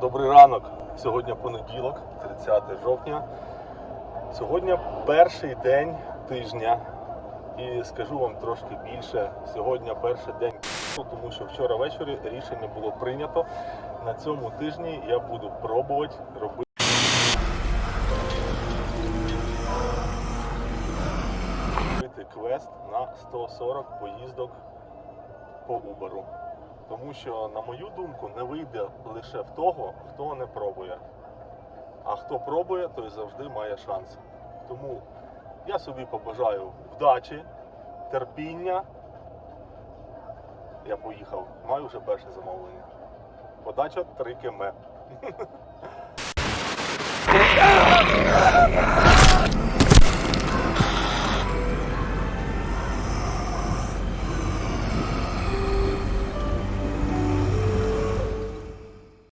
Добрий ранок. Сьогодні понеділок, 30 жовтня. Сьогодні перший день тижня. І скажу вам трошки більше. Сьогодні перший день, тому що вчора ввечері рішення було прийнято. На цьому тижні я буду пробувати робити. квест на 140 поїздок по Uber. Тому що, на мою думку, не вийде лише в того, хто не пробує. А хто пробує, той завжди має шанс. Тому я собі побажаю вдачі, терпіння. Я поїхав, маю вже перше замовлення. Подача 3 км.